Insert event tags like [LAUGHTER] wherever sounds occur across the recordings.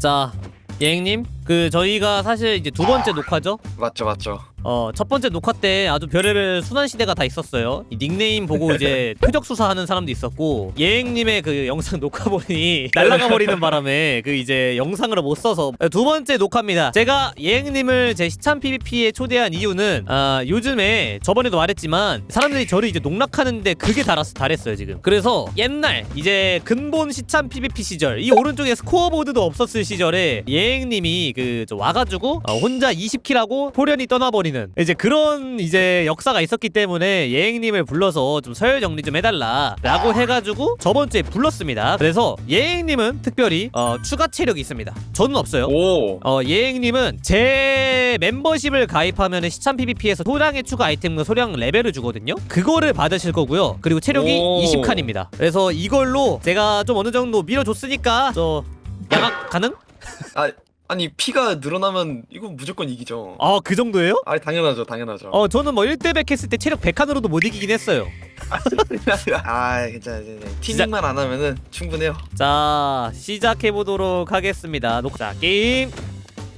자, 예행님, 그 저희가 사실 이제 두 번째 녹화죠. 맞죠 맞죠 어, 첫 번째 녹화 때 아주 별의별 순환 시대가 다 있었어요. 이 닉네임 보고 [LAUGHS] 이제 표적 수사하는 사람도 있었고 예행님의 그 영상 녹화본이 [LAUGHS] 날아가 버리는 바람에 그 이제 영상으로 못 써서 두 번째 녹화입니다. 제가 예행님을 제 시참 PVP에 초대한 이유는 아, 요즘에 저번에도 말했지만 사람들이 저를 이제 농락하는데 그게 달았, 달했어요 지금. 그래서 옛날 이제 근본 시참 PVP 시절 이 오른쪽에 스코어보드도 없었을 시절에 예행님이 그저 와가지고 어, 혼자 20킬하고 호련히 떠나버리는 이제 그런 이제 역사가 있었기 때문에 예행님을 불러서 좀 서열 정리 좀 해달라라고 해가지고 저번 주에 불렀습니다. 그래서 예행님은 특별히 어, 추가 체력이 있습니다. 저는 없어요. 오 어, 예행님은 제 멤버십을 가입하면 시참 PVP에서 소량의 추가 아이템과 소량 레벨을 주거든요. 그거를 받으실 거고요. 그리고 체력이 오. 20칸입니다. 그래서 이걸로 제가 좀 어느 정도 밀어줬으니까 저 양악 가능? 아, 아니 피가 늘어나면 이건 무조건 이기죠. 아 그 정도예요? 아 당연하죠 당연하죠. 어 저는 뭐 1대 100 했을 때 체력 100칸으로도 못 이기긴 했어요. 아 괜찮아 괜찮아 티닝만 안 하면은 충분해요. 자 시작해 보도록 하겠습니다. 녹자 게임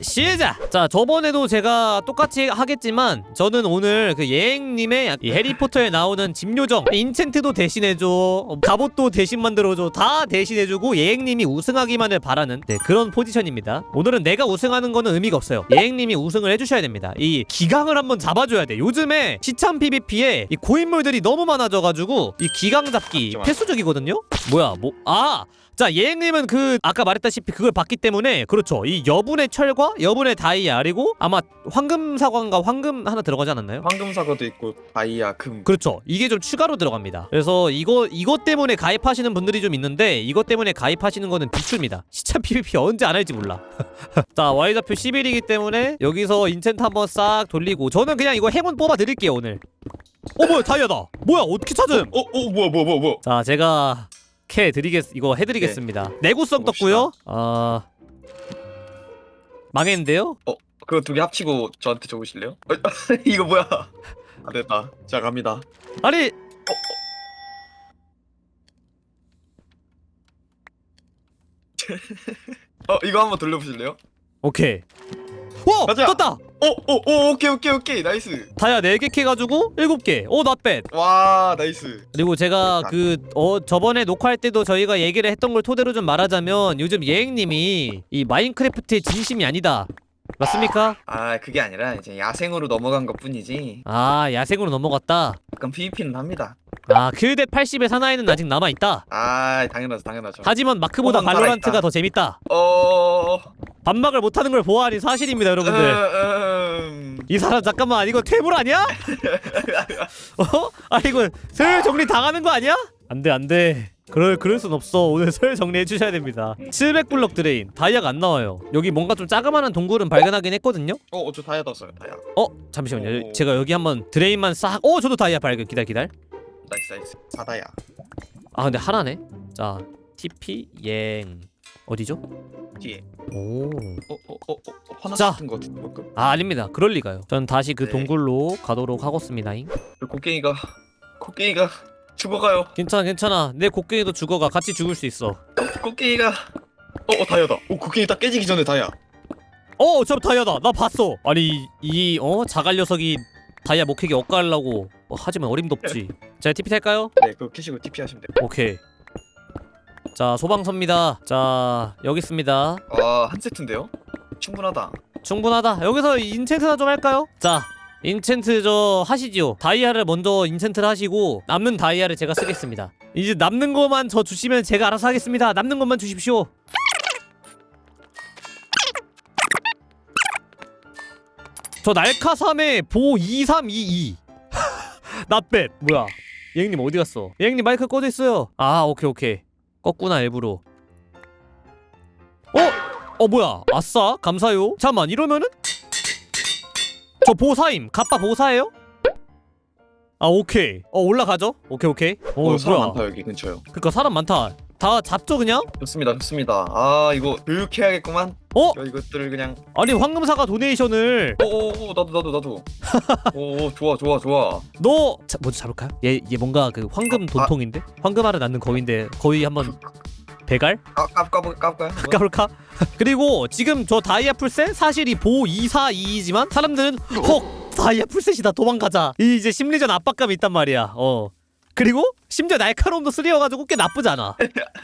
시작. 자 저번에도 제가 똑같이 하겠지만 저는 오늘 그 예행님의 이 해리포터에 나오는 집요정 인챈트도 대신해줘 어, 갑옷도 대신 만들어줘 다 대신해주고 예행님이 우승하기만을 바라는 네, 그런 포지션입니다. 오늘은 내가 우승하는 거는 의미가 없어요. 예행님이 우승을 해주셔야 됩니다. 이 기강을 한번 잡아줘야 돼. 요즘에 시참 PVP에 이 고인물들이 너무 많아져가지고 이 기강 잡기. 필수적이거든요. 뭐야 뭐 아. 자 예행님은 그 아까 말했다시피 그걸 봤기 때문에 그렇죠. 이 여분의 철과 여분의 다이아 그리고 아마 황금 사관과 황금 하나 들어가지 않았나요? 황금 사과도 있고 다이아 금. 그렇죠. 이게 좀 추가로 들어갑니다. 그래서 이거 이것 때문에 가입하시는 분들이 좀 있는데 이것 때문에 가입하시는 거는 비추입니다. [LAUGHS] 시참 PVP 언제 안 할지 몰라. [LAUGHS] 자 Y좌표 11이기 때문에 여기서 인챈트 한번 싹 돌리고 저는 그냥 이거 행운 뽑아 드릴게요 오늘. 어 뭐야 다이아다. 뭐야 어떻게 찾음? 어? 어 뭐야 뭐야 뭐야 뭐야. 자 제가 캐 드리겠 이거 해드리겠습니다. 내구성 봅시다. 떴고요. 아 망했는데요? 어 그거 두 개 합치고 저한테 적으실래요? 어, [LAUGHS] 이거 뭐야? 안 됐다. 자 갑니다. 아니! 어 [LAUGHS] 이거 한번 돌려보실래요? 오케이 오 가자. 떴다. 어어어 오케이 오케이 오케이. 나이스. 다이아 4개 캐가지고 7개. 오 낫뱃 와 나이스. 그리고 제가. 그 어 저번에 녹화할 때도 저희가 얘기를 했던 걸 토대로 좀 말하자면 요즘 예행님이 이 마인크래프트의 진심이 아니다 맞습니까? 아 그게 아니라 이제 야생으로 넘어간 것 뿐이지 아 야생으로 넘어갔다 가끔 PVP는 합니다 아 킬대 80의 사나이는 아직 남아 있다 아 당연하죠 당연하죠 하지만 마크보다 발로란트가 살아있다. 더 재밌다 어... 반박을 못하는 걸 보아하니 사실입니다 여러분들 음... 이 사람 잠깐만 이거 퇴물 아니야? [LAUGHS] 어? 아 이거 서열 정리 당하는 거 아니야? 안돼 안돼 그럴 그럴 순 없어. 오늘 [LAUGHS] 서열 정리해 주셔야 됩니다. 700블럭 드레인. 다이아가 안 나와요. 여기 뭔가 좀 자그마한 동굴은 발견하긴 했거든요? 어, 저 다이아 떴어요 다이아. 어? 잠시만요. 오. 제가 여기 한번 드레인만 싹어 저도 다이아 발견. 기다려 기다려. 나이스 나이스. 사다야 아. 근데 하나네. 자 TP 행 어디죠? 뒤에. 오. 어, 어, 어, 어, 어 화나 자. 같은 거 같은데 방금 아 아닙니다. 그럴 리가요. 전 다시 그 네. 동굴로 가도록 하겠습니다잉. 그 곡괭이가 곡괭이가 죽어가요 괜찮아 괜찮아 내 곡괭이도 죽어가 같이 죽을 수 있어 곡괭이가 어, 어 다이아다 오 곡괭이 딱 깨지기 전에 다이아 어, 저 다이아다. 나 봤어. 아니 이어 자갈 녀석이 다이아 목회기 엇갈라고 어, 하지만 어림도 없지. 자, TP 탈까요? 네 그거 캐시고 TP 하시면 돼요 오케이. 자, 소방서입니다. 자, 여기 있습니다. 아한 세트인데요? 충분하다 충분하다. 여기서 인챈트나 좀 할까요? 자, 인챈트 저 하시지요. 다이아를 먼저 인챈트를 하시고 남는 다이아를 제가 쓰겠습니다. 이제 남는 것만 저 주시면 제가 알아서 하겠습니다. 남는 것만 주십시오. 저 날카 3에 보 2322. 나뱃 [LAUGHS] 뭐야? 예행님 어디 갔어? 예행님 마이크 꺼져 있어요. 아 오케이 오케이 껐구나 일부러. 어? 어 뭐야? 아싸 감사요. 잠만 이러면은 저 보사임. 갑바 보사예요? 아 오케이. 어 올라가죠? 오케이 오케이. 어, 어, 사람 뭐야? 많다 여기 근처요 그니까 사람 많다. 다 잡죠 그냥? 좋습니다 좋습니다 아 이거 교육해야겠구만 어? 야, 이것들을 그냥 아니 황금사가 도네이션을 오오오 나도 나도 나도 오 [LAUGHS] 좋아 좋아 좋아 너 자, 먼저 잡을까요? 얘, 얘 뭔가 그 황금 아. 돈통인데? 황금알을 낳는 거위인데 거위 한번 배갈? 까, 까, 까볼, 까볼까요? 뭐? 까볼까? 그리고 지금 저 다이아 풀셋 사실 이 보 242이지만 사람들은 헉 다이아 풀셋이다 도망가자 이 이제 심리전 압박감이 있단 말이야 어 그리고 심지어 날카로움도 3여가지고 꽤 나쁘지 않아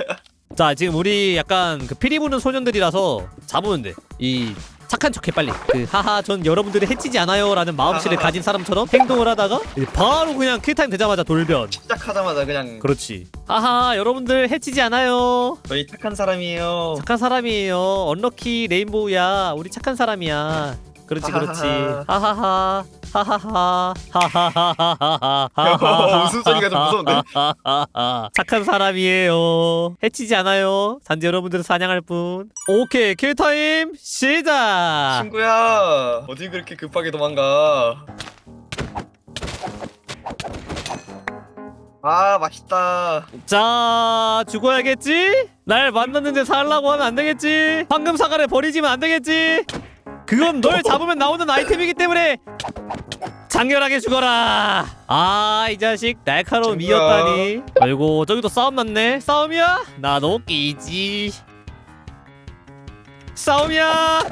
[LAUGHS] 자 지금 우리 약간 그 피리 부는 소년들이라서 잡으면 돼이 착한 척해 빨리 그 하하 전 여러분들이 해치지 않아요 라는 마음씨를 가진 사람처럼 행동을 하다가 바로 그냥 킬타임 되자마자 돌변 시작하자마자 그냥 그렇지 하하 여러분들 해치지 않아요 저희 착한 사람이에요. 착한 사람이에요. 언럭키 레인보우야. 우리 착한 사람이야. 그렇지 그렇지. 하하하. 하하하. 하하하 하하하. 웃음소리가 좀 무서운데? 착한 사람이에요. 해치지 않아요. 단지 여러분들을 사냥할 뿐. 오케이 킬타임 시작. 친구야 어디 그렇게 급하게 도망가? 아 맛있다. 자 죽어야겠지? 날 만났는데 살라고 하면 안 되겠지? 황금 사과를 버리지면 안 되겠지? 그건 널 잡으면 나오는 아이템이기 때문에 장렬하게 죽어라. 아 이 자식 날카로운 친구야. 미였다니. 아이고 저기도 싸움 났네. 싸움이야? 나도 끼지. 싸움이야.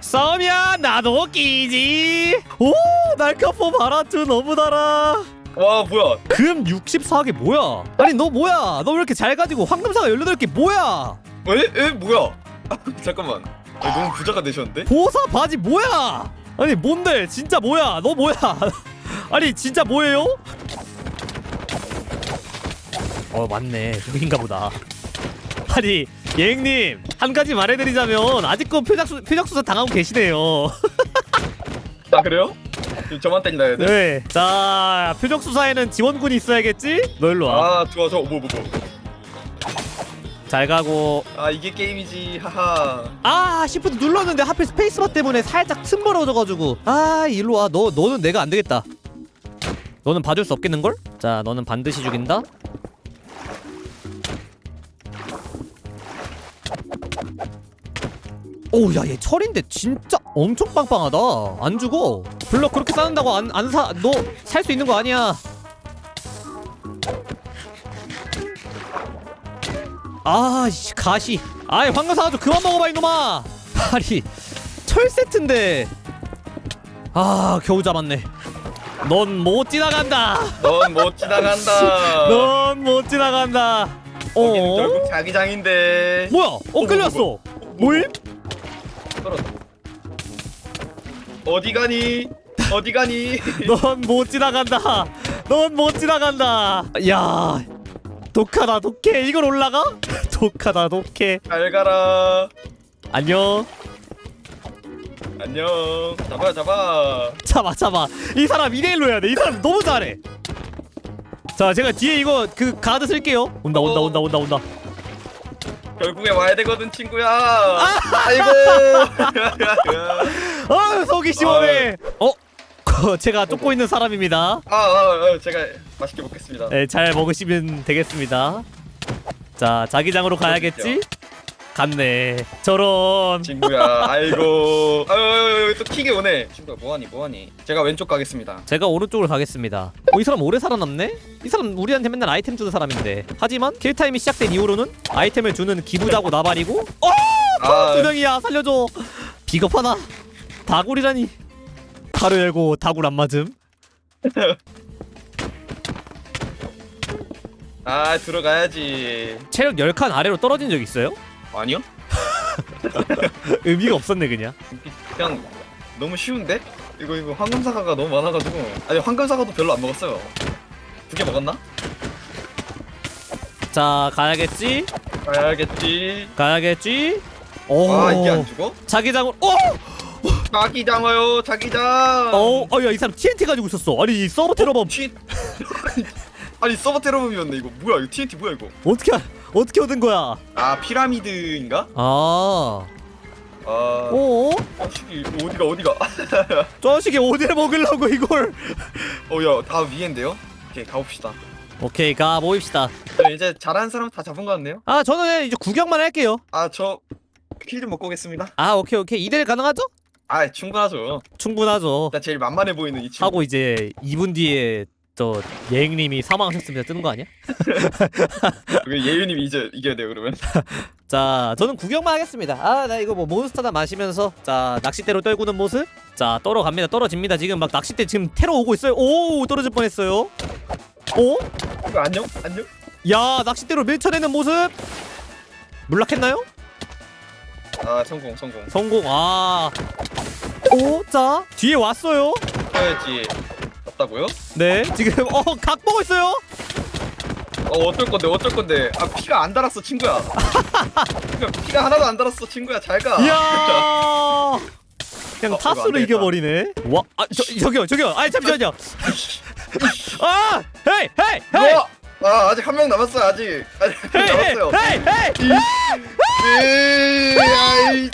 싸움이야 나도 끼지. 오 날카포 바라투 너무 달아. 와 뭐야? 금 64개 뭐야? 아니 너 뭐야? 너 왜 이렇게 잘 가지고 황금사가 18개 뭐야? 에? 에? 뭐야? [LAUGHS] 잠깐만. 아니, 너무 부자가 되셨는데? 보사 바지 뭐야? 아니 뭔데? 진짜 뭐야? 너 뭐야? [LAUGHS] 아니 진짜 뭐예요? 어 맞네 여긴가 보다. 아니 예행님 한 가지 말해드리자면 아직도 표적 수, 표적 수사 당하고 계시네요. [LAUGHS] 아 그래요? 저만 때리나요? 네. 네. 자 표적 수사에는 지원군이 있어야겠지? 너 일로 와. 아 좋아 좋아 뭐뭐 뭐. 잘 가고 아 이게 게임이지 하하. 아 시프트 눌렀는데 하필 스페이스바 때문에 살짝 틈 벌어져가지고 아 일로 와 너 너는 내가 안 되겠다 너는 봐줄 수 없겠는걸? 자 너는 반드시 죽인다 오 야 얘 철인데 진짜 엄청 빵빵하다 안 죽어 블럭 그렇게 쌓는다고 안 안 사 너 살 수 있는 거 아니야. 아 씨 가시. 아이 황금 사가지고 그만 먹어봐 이놈아. [LAUGHS] 아니 철 세트인데. 아 겨우 잡았네. 넌 못 지나간다. 넌 못 지나간다. [LAUGHS] 넌못 지나간다. 거기는 어 결국 자기장인데. 뭐야? 어 끌렸어. 뭐임 떨어져. 어디 가니? 어디 가니? [LAUGHS] 넌 못 지나간다 넌 못 지나간다 야 독하다 독해 이걸 올라가 [LAUGHS] 독하다 독해 잘 가라. 안녕 안녕. 잡아 잡아. 잡아 잡아 이 사람 2대1로 해야 돼 이 사람 너무 잘해 자 제가 뒤에 이거 그 가드 쓸게요 온다 온다 온다 온다 온다 결국에 와야 되거든 친구야. [LAUGHS] 아이고. 아 속이 시원해 어? 제가 쫓고 있는 사람입니다 아, 아, 아, 제가 맛있게 먹겠습니다. 네, 잘 먹으시면 되겠습니다 자 자기장으로 가야겠지? 갔네 저런 친구야, [LAUGHS] 아이고. 아유, 아유, 아유, 또 킥이 오네. 친구야, 뭐하니, 뭐하니. 제가 왼쪽 가겠습니다. 제가 오른쪽으로 가겠습니다 어, 이 사람 오래 살아남네? 이 사람 우리한테 맨날 아이템 주는 사람인데 하지만 킬타임이 시작된 이후로는 아이템을 주는 기부자고 나발이고 어! 아, 두 명이야 살려줘 비겁하다 다굴이라니 가로 열고 다굴 안 맞음 [LAUGHS] 아, 들어가야지. 체력 10칸 아래로 떨어진 적 있어요? 아니요? [LAUGHS] 의미가 없었네 그냥 그냥 너무 쉬운데? 이거 이거 황금사과가 너무 많아가지고 아니 황금사과도 별로 안 먹었어요. 두 개 먹었나? 자 가야겠지 가야겠지. 가야겠지 오 아 이게 안 죽어? 자기장으로 어! 자기장어요, 자기장. 어, 어, 야, 이 사람 TNT 가지고 있었어. 아니, 이 서버 테러범 티... [LAUGHS] 아니 서버 테러범이었네 이거 뭐야 이거 TNT 뭐야 이거? 어떻게 하- 어떻게 얻은 거야? 아 피라미드인가? 아, 아 어, 자식이 어디가 어디가? [LAUGHS] 저 식이 어디를 먹으려고 이걸? 어야 다 위엔데요? 오케이 가봅시다. 오케이, 가 모입시다. 저 이제 잘하는 사람 다 잡은 것 같네요. 아, 저는 이제 구경만 할게요. 아저 킬 좀 먹고 오겠습니다. 아, 오케이, 오케이. 이대 가능하죠? 아 충분하죠. 충분하죠. 나 제일 만만해 보이는 이 친구. 하고 이제 2분 뒤에 저 예행님이 사망하셨습니다 뜨는 거 아니야? [LAUGHS] 그 예유님이 이제 이겨야 돼요 그러면. [LAUGHS] 자 저는 구경만 하겠습니다 아 나 이거 뭐 몬스터다 마시면서 자 낚싯대로 떨구는 모습 자 떨어갑니다 떨어집니다 지금 막 낚싯대 지금 테러 오고 있어요 오 떨어질 뻔했어요 오? 이거 안녕 안녕. 야 낚싯대로 밀쳐내는 모습 물락했나요? 아 성공 성공. 성공 아 오? 자 뒤에 왔어요 해야지. 없다고요? 네 지금 어각 보고 있어요 어 어쩔 건데 어쩔 건데. 아 피가 안 달았어 친구야. 피가, 피가 하나도 안 달았어 친구야 잘 가. 이야 그냥 어, 이거 타수로 안 되겠다. 이겨버리네 와 아, 저, 저기요 저기요 아 잠시만요 아 헤이 헤이 헤이 우와! 아 아직 한 명 남았어요 아직 아직 한 명 헤이 남았어요. 헤이 헤이 에이, 아이.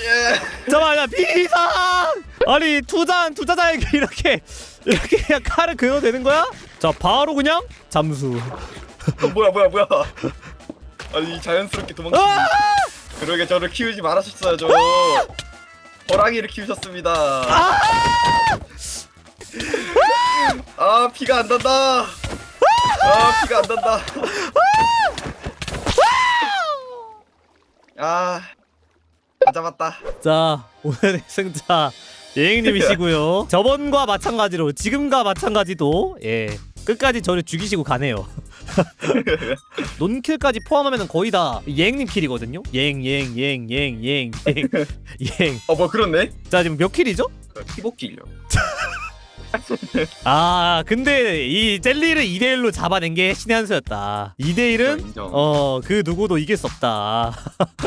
예. 잠깐만 비상 아니 투잔 투자자에게 이렇게 이렇게 그냥 칼을 긁어도 되는 거야? 자 바로 그냥 잠수 어, 뭐야 뭐야 뭐야. 아니 자연스럽게 도망치. 아! 그러게 저를 키우지 말았었어야죠. 호랑이를 키우셨습니다. 아 피가 안 단다. 아 피가 안 단다. 아. 다 잡았다. 자 오늘의 승자 예행님이시고요 [LAUGHS] 저번과 마찬가지로 지금과 마찬가지도 예 끝까지 저를 죽이시고 가네요 [LAUGHS] 논킬까지 포함하면 거의 다 예행님 킬이거든요 예행 예행 예행 예행 예행 예행 예행 [LAUGHS] 어 뭐 그렇네. 자 지금 몇 킬이죠? 피복기요. 아 근데 이 젤리를 2대1로 잡아낸 게 신의 한 수였다. 2대1은 인정. 어 그 누구도 이길 수 없다.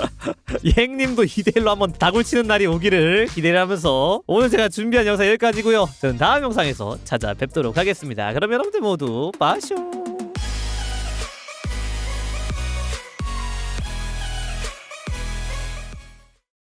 [LAUGHS] 예행님도 2대1로 한번 다굴 치는 날이 오기를 기대를 하면서 오늘 제가 준비한 영상 여기까지고요. 저는 다음 영상에서 찾아뵙도록 하겠습니다. 그럼 여러분들 모두 빠쇼